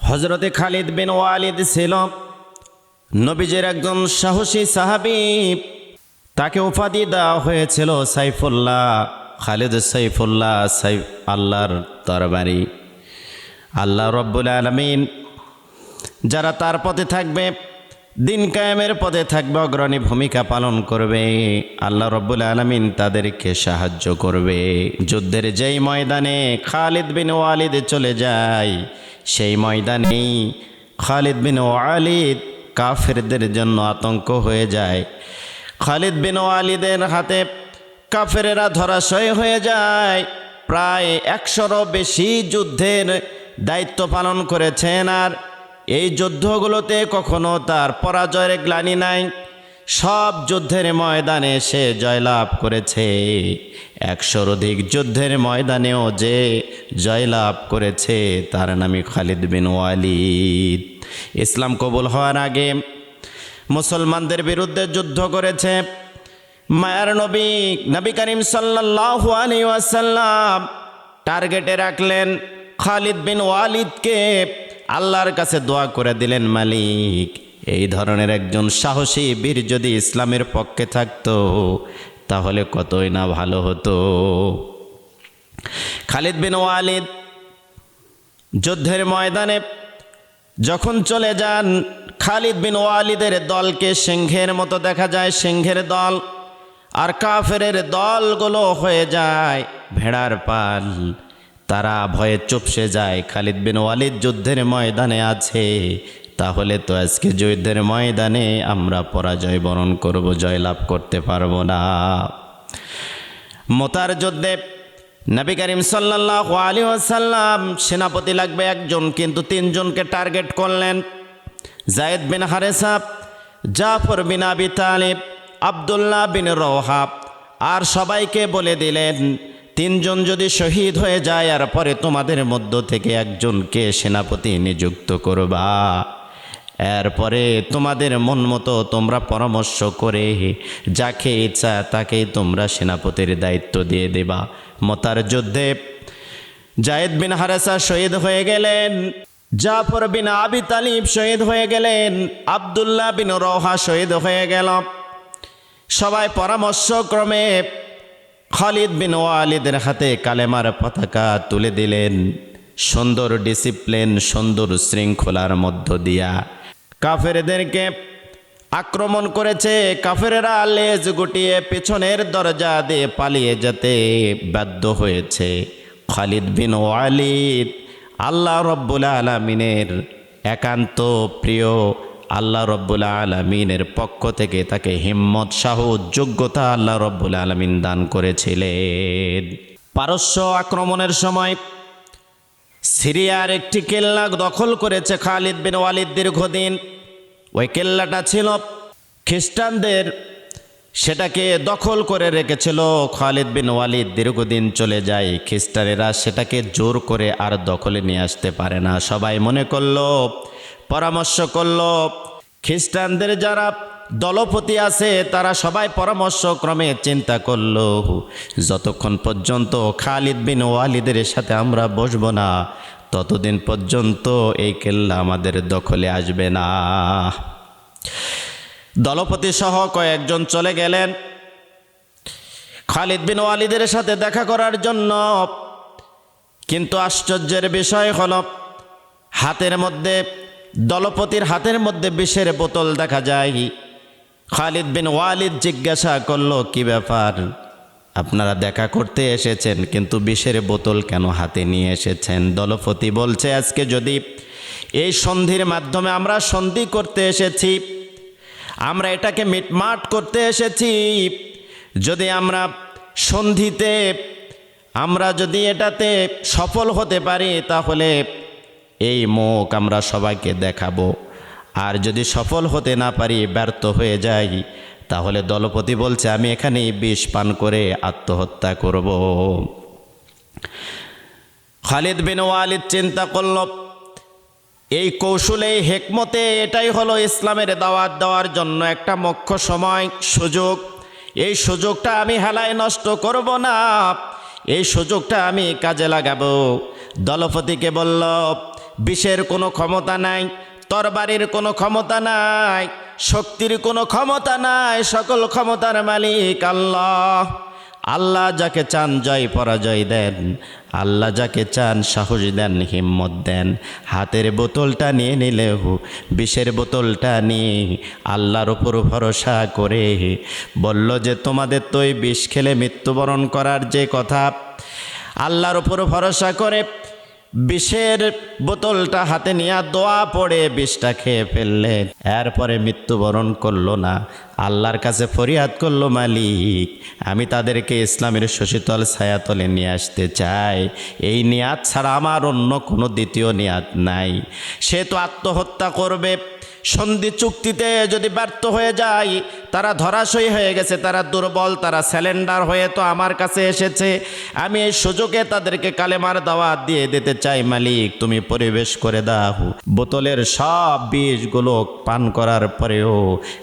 হজরতে খালিদ বিন ওয়ালিদ ছিল নবীজের একজন সাহসী সাহাবি। তাকে উপাধি দেওয়া হয়েছিল সাইফুল্লাহ, খালিদ সাইফুল্লাহ সাইফ আল্লাহর তরবারি আল্লাহ রব্বুল আলমিন যারা তার পথে থাকবে, দিন কায়েমের পথে থাকবে, অগ্রণী ভূমিকা পালন করবে। আল্লাহ রব্বুল আলমিন তাদেরকে সাহায্য করবে। যুদ্ধের যেই ময়দানে খালিদ বিন ওয়ালিদ চলে যায় সেই ময়দানেই খালিদ বিন ওয়ালিদ কাফেরদের জন্য আতঙ্ক হয়ে যায়। খালিদ বিন ওয়ালিদের হাতে কাফেরেরা ধরাশয় হয়ে যায়। প্রায় একশোরও বেশি যুদ্ধের দায়িত্ব পালন করেছেন আর এই যুদ্ধগুলোতে কখনো তার পরাজয়ের গ্লানি নাই। সব যুদ্ধের ময়দানে সে জয়লাভ করেছে। একশোর অধিক যুদ্ধের ময়দানেও যে জয়লাভ করেছে, তার নামই খালিদ বিন ওয়ালিদ। ইসলাম কবুল হওয়ার আগে মুসলমানদের বিরুদ্ধে যুদ্ধ করেছে। মায়ার নবী নবী করিম আলাইহি ওয়াসাল্লাম টার্গেটে রাখলেন খালিদ বিন ওয়ালিদকে। আল্লাহর কাছে দোয়া করে দিলেন মালিক। এই ধরনের একজন সাহসী বীর যদি ইসলামের পক্ষে থাকতো, তাহলে কতই না ভালো হতো। খালিদ বিন ওয়ালিদ যুদ্ধের ময়দানে যখন চলে যান, খালিদ বিন ওয়ালিদের দলকে সিংহের মতো দেখা যায়, সিংহের দল আর কাফেরের দলগুলো হয়ে যায় ভেড়ার পাল। তারা ভয়ে চুপসে যায়। খালিদ বিন ওয়ালিদ যুদ্ধের ময়দানে আছে। তাহলে তো আজকে যুদ্ধের ময়দানে আমরা পরাজয় বরণ করব, জয়লাভ করতে পারব না। মোতার যুদ্ধে নবী করিম সাল্লাহ আলী আসাল্লাম সেনাপতি লাগবে একজন, কিন্তু তিনজনকে টার্গেট করলেন জায়েদ বিন হারেসাব জাফর বিন আবি তালিব, আবদুল্লাহ বিন রোহাব আর সবাইকে বলে দিলেন, তিনজন যদি শহীদ হয়ে যায়, আর পরে তোমাদের মধ্য থেকে একজনকে সেনাপতি নিযুক্ত করবা। এরপরে তোমাদের মন মতো তোমরা পরামর্শ করে যাকে ইচ্ছা তাকেই তোমরা সেনাপতির দায়িত্ব দিয়ে দেবা। মতার যুদ্ধে জায়েদ বিন হারেসা শহীদ হয়ে গেলেন, জাফর বিন আবি তালিব শহীদ হয়ে গেলেন, আবদুল্লাহ বিন রোহা শহীদ হয়ে গেল। সবাই পরামর্শক্রমে খালিদ বিন ওয়ালিদের হাতে কালেমার পতাকা তুলে দিলেন। সুন্দর ডিসিপ্লিন সুন্দর শৃঙ্খলার মধ্য দিয়া কাফেরদেরকে আক্রমণ করেছে। কাফেরেরা লেজ গুটিয়ে পেছনের দরজা দিয়ে পালিয়ে যেতে বাধ্য হয়েছে। খালিদ বিন ওয়ালিদ, আল্লাহ রব্বুল আলমিনের একান্ত প্রিয়, আল্লাহ রব্বুল আলমিনের পক্ষ থেকে তাকে হিম্মত সাহ যোগ্যতা আল্লাহ রব্বুল আলমিন দান করেছিলেন। পারস্য আক্রমণের সময় সিরিয়ার একটি কেল্লা দখল করেছে খালিদ বিন ওয়ালিদ দীর্ঘদিন। ওই কেল্লাটা ছিল খ্রিস্টানদের, সেটাকে দখল করে রেখেছিল খালিদ বিন ওয়ালিদ। দীর্ঘদিন চলে যায়, খ্রিস্টানেরা সেটাকে জোর করে আর দখলে নিয়ে আসতে পারে না। সবাই মনে করল, পরামর্শ করল, খ্রিস্টানদের যারা দলপতি আছে, তারা সবাই পরামর্শক্রমে চিন্তা করল যতক্ষণ পর্যন্ত খালিদ বিন ওয়ালিদের সাথে আমরা বসবো না, ততদিন পর্যন্ত এই কেল্লা আমাদের দখলে আসবে না। দলপতি সহ কয়েকজন চলে গেলেন। খালিদ বিন ওয়ালিদের সাথে দেখা করার জন্য। কিন্তু আশ্চর্যের বিষয় হল, হাতের মধ্যে, দলপতির হাতের মধ্যে বিষের বোতল দেখা যায়। খালিদ বিন ওয়ালিদ জিজ্ঞাসা করল, কি ব্যাপার? আপনারা দেখা করতে এসেছেন, কিন্তু বিষের বোতল কেন হাতে নিয়ে এসেছেন? দলপতি বলছে, আজকে যদি এই সন্ধির মাধ্যমে আমরা সন্ধি করতে এসেছি, আমরা এটাকে মিটমাট করতে এসেছি, যদি আমরা সন্ধিতে, আমরা যদি এটাতে সফল হতে পারি, তাহলে এই মুখ আমরা সবাইকে দেখাবো। আর যদি সফল হতে না পারি, ব্যর্থ হয়ে যাই, তাহলে দলপতি বলছে, আমি এখানেই বিষ পান করে আত্মহত্যা করব। খালিদ বিন ওয়ালিদ চিন্তা করল, এই কৌশলে হেকমতে এটাই হলো ইসলামের দাওয়াত দেওয়ার জন্য একটা মুখ্য সময়, সুযোগ। এই সুযোগটা আমি হেলায় নষ্ট করব না। এই সুযোগটা আমি কাজে লাগাবো। দলপতিকে বলল, বিষের কোনো ক্ষমতা নাই তরবারির কোনো ক্ষমতা নাই, শক্তির কোনো ক্ষমতা নাই, সকল ক্ষমতার মালিক আল্লাহ। আল্লাহ যাকে চান জয় পরাজয় দেন, আল্লাহ যাকে চান সাহস দেন, হিম্মত দেন। হাতের বোতলটা নিয়ে নিলেও, বিষের বোতলটা নিয়ে আল্লাহর উপর ভরসা করে বলল যে, তোমাদের তো এই বিষ খেলে মৃত্যুবরণ করার যে কথা, আল্লাহর উপর ভরসা করে বিষের বোতলটা হাতে নিয়ে দোয়া পড়ে বিষটা খেয়ে ফেললেন এরপরে মৃত্যুবরণ করল না। আল্লাহর কাছে ফরিয়াদ করল, মালিক, আমি তাদেরকে ইসলামের শশীতল ছায়াতলে নিয়ে আসতে চাই। এই নিয়াত ছাড়া আমার অন্য কোনো দ্বিতীয় নিয়াত নাই। সে তো আত্মহত্যা করবে সন্ধি চুক্তিতে যদি ব্যর্থ হয়ে যায়, তারা ধরাশয়ী হয়ে গেছে, তারা দুর্বল, তারা স্যালেন্ডার হয়ে তো আমার কাছে এসেছে। আমি এই সুযোগে তাদেরকে কালেমার দাওয়াত দিয়ে দিতে চাই, মালিক, তুমি পরিবেশ করে দাও। বোতলের সব বিষগুলো পান করার পরেও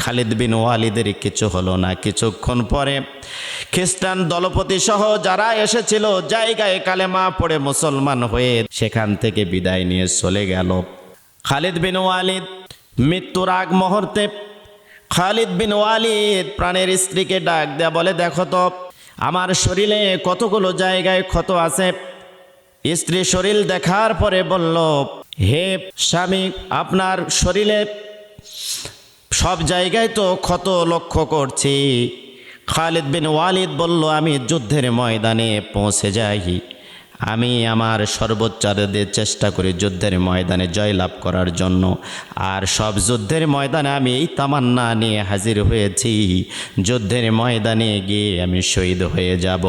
খালিদ বিন ওয়ালিদের কিছু হলো না। কিছুক্ষণ পরে খ্রিস্টান দলপতি সহ যারা এসেছিল, জায়গায় কালেমা পড়ে মুসলমান হয়ে সেখান থেকে বিদায় নিয়ে চলে গেল। খালিদ বিন ওয়ালিদ মৃত্যুর আগ মুহূর্তে খালিদ বিন ওয়ালিদ প্রাণের স্ত্রীকে ডাক দেয়া বলে, দেখো তো, আমার শরীরে কতগুলো জায়গায় ক্ষত আছে? স্ত্রী শরীর দেখার পরে বলল, হে স্বামী, আপনার শরীরে সব জায়গায় তো ক্ষত লক্ষ্য করছি। খালিদ বিন ওয়ালিদ বলল, আমি যুদ্ধের ময়দানে পৌঁছে যাই। আমি আমার সর্বোচ্চ চেষ্টা করি যুদ্ধের ময়দানে জয়লাভ করার জন্য। আর সব যুদ্ধের ময়দানে আমি এই তামান্না নিয়ে হাজির হয়েছি। যুদ্ধের ময়দানে গিয়ে আমি শহীদ হয়ে যাব।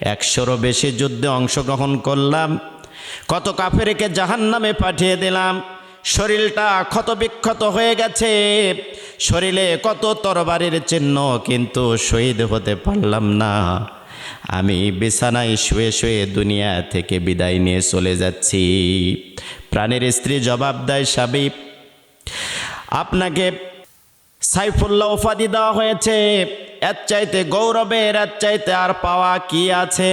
একশোরও বেশি যুদ্ধে অংশগ্রহণ করলাম। কত কাফেরকে জাহান নামে পাঠিয়ে দিলাম। শরীরটা ক্ষত বিক্ষত হয়ে গেছে। শরীরে কত তরবারির চিহ্ন কিন্তু শহীদ হতে পারলাম না। আমি বিছানায় শুয়ে শুয়ে দুনিয়া থেকে বিদায় নিয়ে চলে যাচ্ছি। প্রাণের স্ত্রী জবাব দেয়, সাবিব, আপনাকে সাইফুল্লাহ উপাধি দেওয়া হয়েছে। এর চাইতে গৌরবের, এর চাইতে আর পাওয়া কি আছে?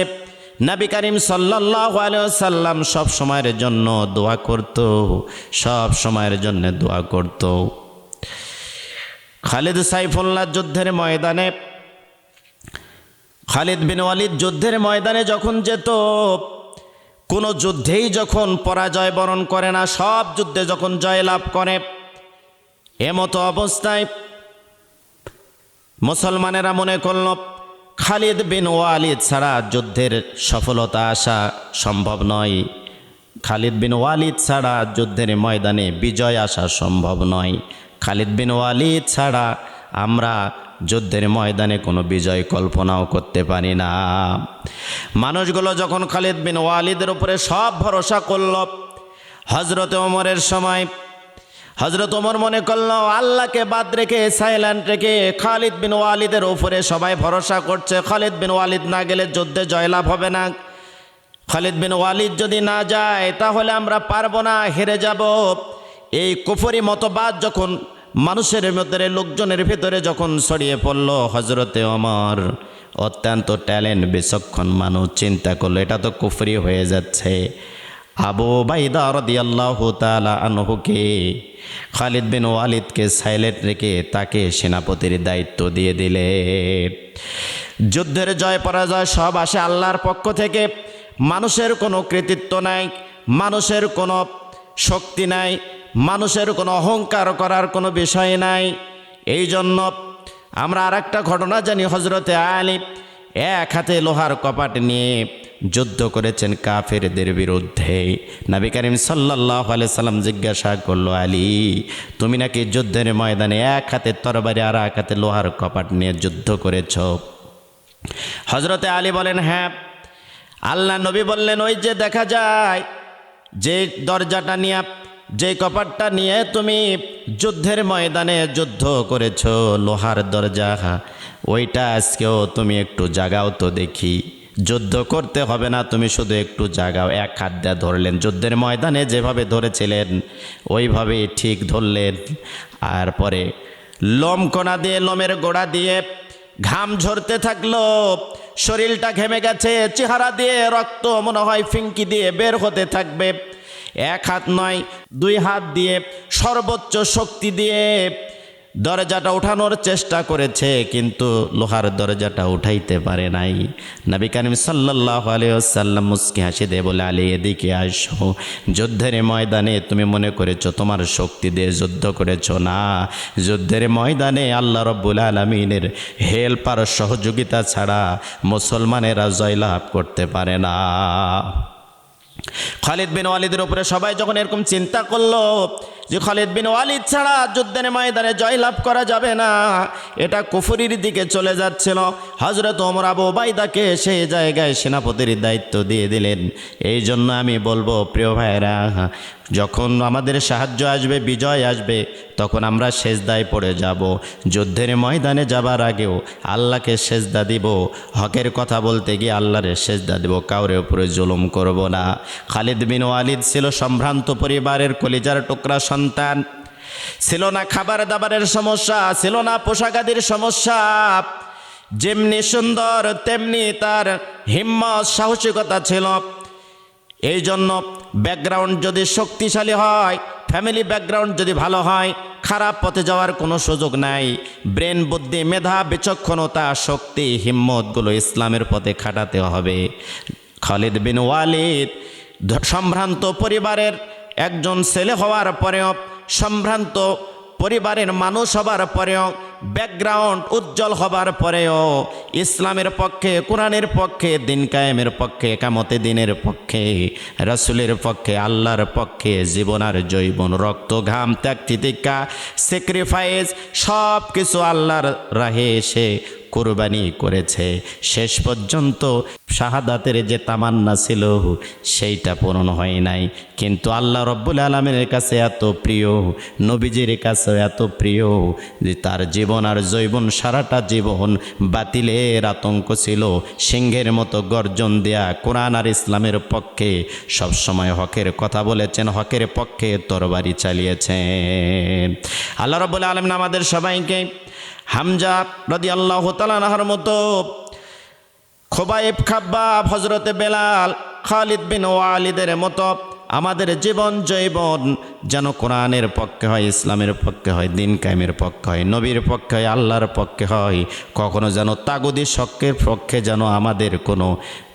নবী করিম সাল্লাহ সাল্লাম সব সময়ের জন্য দোয়া করত, সব সময়ের জন্য দোয়া করত। খালিদ সাইফুল্লাহ যুদ্ধের ময়দানে খালিদ বিন ওয়ালিদ যুদ্ধের ময়দানে যখন যেত, কোনো যুদ্ধেই যখন পরাজয় বরণ করে না, সব যুদ্ধে যখন জয়লাভ করে, এমতো অবস্থায় মুসলমানেরা মনে করল, খালিদ বিন ওয়ালিদ ছাড়া যুদ্ধের সফলতা আসা সম্ভব নয়। খালিদ বিন ওয়ালিদ ছাড়া যুদ্ধের ময়দানে বিজয় আসা সম্ভব নয়। খালিদ বিন ওয়ালিদ ছাড়া আমরা যুদ্ধের ময়দানে কোনো বিজয় কল্পনাও করতে পারি না। মানুষগুলো যখন খালিদ বিন ওয়ালিদের উপরে সব ভরসা করল হজরত ওমরের সময় হজরত ওমর মনে করল, আল্লাহকে বাদ রেখে, সাইলেন্ট রেখে খালিদ বিন ওয়ালিদের উপরে সবাই ভরসা করছে। খালিদ বিন ওয়ালিদ না গেলে যুদ্ধে জয়লাভ হবে না। খালিদ বিন ওয়ালিদ যদি না যায়, তাহলে আমরা পারব না, হেরে যাব। এই কুফরি মতবাদ যখন মানুষের ভেতরে লোকজনের ভেতরে যখন ছড়িয়ে পড়ল হজরতে অমর অত্যন্ত ট্যালেন্ট, বিচক্ষণ মানুষ চিন্তা করল, এটা তো কুফরি হয়ে যাচ্ছে। আবু বাইদা রদিয়াল্লাহ তালা আনহুকে, খালিদ বিন ওয়ালিদকে সাইলেন্ট রেখে তাকে সেনাপতির দায়িত্ব দিয়ে দিলে। যুদ্ধের জয়, পরাজয় সব আসে আল্লাহর পক্ষ থেকে। মানুষের কোনো কৃতিত্ব নাই, মানুষের কোনো শক্তি নাই মানুষের কোনো অহংকার করার কোনো বিষয় নাই। এই জন্য আমরা আর একটা ঘটনা জানি হজরতে আলী এক হাতে লোহার কপাট নিয়ে যুদ্ধ করেছেন কাফেরদের বিরুদ্ধে। নবী করিম সাল্লাহ সাল্লাম জিজ্ঞাসা করল, আলী, তুমি নাকি যুদ্ধের ময়দানে এক হাতে তরবারি আর এক হাতে লোহার কপাট নিয়ে যুদ্ধ করেছ? হজরতে আলী বলেন হ্যাঁ। আল্লাহ নবী বললেন, ওই যে দেখা যায় যে দরজাটা নিয়ে যে কপাটটা নিয়ে তুমি যুদ্ধের ময়দানে যুদ্ধ করেছ, লোহার দরজা, ওইটা আজকেও তুমি একটু জাগাও তো দেখি। যুদ্ধ করতে হবে না, তুমি শুধু একটু জাগাও, এক হাত দিয়ে ধরলেন। যুদ্ধের ময়দানে যেভাবে ধরেছিলেন ওইভাবে ঠিক ধরলেন। আর পরে লোম কোনা দিয়ে, লোমের গোড়া দিয়ে ঘাম ঝরতে থাকল, শরীরটা ঘেমে গেছে, চেহারা দিয়ে রক্ত মনে হয় ফিঙ্কি দিয়ে বের হতে থাকবে। এক হাত নয়, দুই হাত দিয়ে সর্বোচ্চ শক্তি দিয়ে দরজাটা ওঠানোর চেষ্টা করেছে, কিন্তু লোহার দরজাটা উঠাইতে পারে নাই। নবী করিম সাল্লাহ আলিয়াল্লাম মুস্কি হাসি দে বলে, আলী, এদিকে আসো। যুদ্ধের ময়দানে তুমি মনে করেছ তোমার শক্তি দিয়ে যুদ্ধ করেছ না? যুদ্ধের ময়দানে আল্লাহ রব্বুল আলমিনের হেল্পার সহযোগিতা ছাড়া মুসলমানেরা জয়লাভ করতে পারে না। খালিদ বিন ওয়ালিদের উপরে সবাই যখন এরকম চিন্তা করল যে খালিদ বিন ওয়ালিদ ছাড়া যুদ্ধের ময়দানে জয়লাভ করা যাবে না। এটা কুফুরির দিকে চলে যাচ্ছিল। হজরত ওমর আবু বাইদাকে সেই জায়গায় সেনাপতির দায়িত্ব দিয়ে দিলেন। এই জন্য আমি বলব, প্রিয় ভাইরা যখন আমাদের সাহায্য আসবে, বিজয় আসবে, তখন আমরা সেজদায় পড়ে যাব। যুদ্ধের ময়দানে যাবার আগেও আল্লাহকে সেজদা দিব। হকের কথা বলতে গিয়ে আল্লাহরে সেজদা দিব, কাউরে উপরে জুলুম করব না। খালিদ বিন ওয়ালিদ ছিল সম্ভ্রান্ত পরিবারের কলিজার টুকরা সন্তান। ছিল না খাবার দাবারের সমস্যা, ছিল না পোশাকাদির সমস্যা। যেমনি সুন্দর, তেমনি তার হিম্মত, সাহসিকতা ছিল। এই জন্য ব্যাকগ্রাউন্ড যদি শক্তিশালী হয় ফ্যামিলি ব্যাকগ্রাউন্ড যদি ভালো হয়, খারাপ পথে যাওয়ার কোনো সুযোগ নাই। ব্রেন বুদ্ধি, মেধা, বিচক্ষণতা, শক্তি, হিম্মতগুলো ইসলামের পথে খাটাতে হবে। খালিদ বিন ওয়ালিদ, সম্ভ্রান্ত পরিবারের একজন ছেলে হওয়ার পরেও, সম্ভ্রান্ত পরিবারের মানুষ হবার পরেও ব্যাকগ্রাউন্ড উজ্জ্বল হবার পরেও, ইসলামের পক্ষে, কোরআনের পক্ষে, দিন কায়েমের পক্ষে কামতে দিনের পক্ষে, রাসুলের পক্ষে, আল্লাহর পক্ষে জীবনার জৈবন রক্ত ঘাম ত্যাগ তিতিকা স্যাক্রিফাইস সব কিছু আল্লাহর রাহে এসে কোরবানি করেছে। শেষ পর্যন্ত শাহাদাতের যে তামান্না ছিল, সেইটা পূরণ হয় নাই। কিন্তু আল্লাহ রব্বুল আলমের কাছে এত প্রিয়, নবীজির কাছে এত প্রিয় যে তার জীবন আর জৈবন সারাটা জীবন বাতিলের আতঙ্ক ছিল। সিংহের মতো গর্জন দেয়া কোরআন আর ইসলামের পক্ষে সবসময় হকের কথা বলেছেন, হকের পক্ষে তরবারি চালিয়েছেন। আল্লাহ রব্বুল আলমিন আমাদের সবাইকে হামজা রদি আল্লাহ তালানাহার মতো খোবাইব খাব্বাব হজরতে বেলাল খালিদ বিন ওয়ালিদের মতো আমাদের জীবন জৈবন যেন কোরআনের পক্ষে হয়, ইসলামের পক্ষে হয়, দিন কায়েমের পক্ষে হয়, নবীর পক্ষে হয়, আল্লাহর পক্ষে হয়। কখনো যেন তাগুদি শক্কের পক্ষে যেন আমাদের কোনো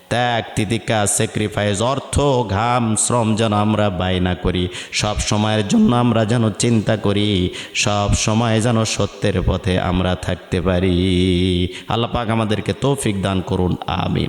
ত্যাগ, তিতিকা স্যাক্রিফাইস অর্থ, ঘাম, শ্রম যেন আমরা বায়না করি। সব সময়ের জন্য আমরা যেন চিন্তা করি। সব সময় যেন সত্যের পথে আমরা থাকতে পারি। আল্লাপাক আমাদেরকে তৌফিক দান করুন, আমিন।